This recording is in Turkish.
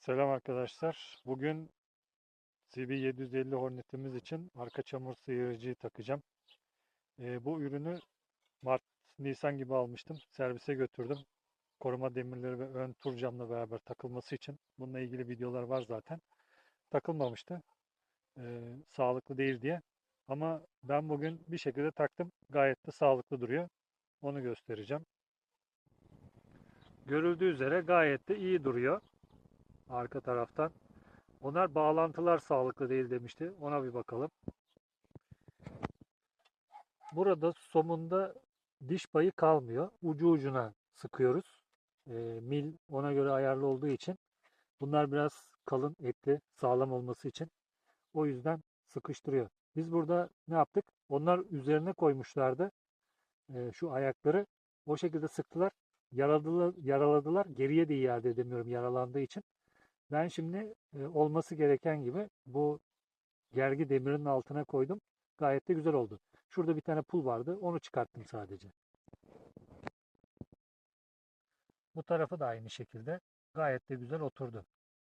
Selam arkadaşlar. Bugün CB750 Hornet'imiz için arka çamur sıyırıcıyı takacağım. Ee, bu ürünü Mart, Nisan gibi almıştım. Servise götürdüm. Koruma demirleri ve ön tur camla beraber takılması için. Bununla ilgili videolar var zaten. Takılmamıştı. Ee, sağlıklı değil diye. Ama ben bugün bir şekilde taktım. Gayet de sağlıklı duruyor. Onu göstereceğim. Görüldüğü üzere gayet de iyi duruyor arka taraftan. Onlar bağlantılar sağlıklı değil demişti. Ona bir bakalım. Burada somunda diş payı kalmıyor. Ucu ucuna sıkıyoruz. Ee, mil ona göre ayarlı olduğu için. Bunlar biraz kalın etli, sağlam olması için. O yüzden sıkıştırıyor. Biz burada ne yaptık? Onlar üzerine koymuşlardı. Ee, şu ayakları o şekilde sıktılar. Yaraladılar, yaraladılar. Geriye de iade edemiyorum yaralandığı için. Ben şimdi olması gereken gibi bu gergi demirin altına koydum. Gayet de güzel oldu. Şurada bir tane pul vardı. Onu çıkarttım sadece. Bu tarafı da aynı şekilde. Gayet de güzel oturdu.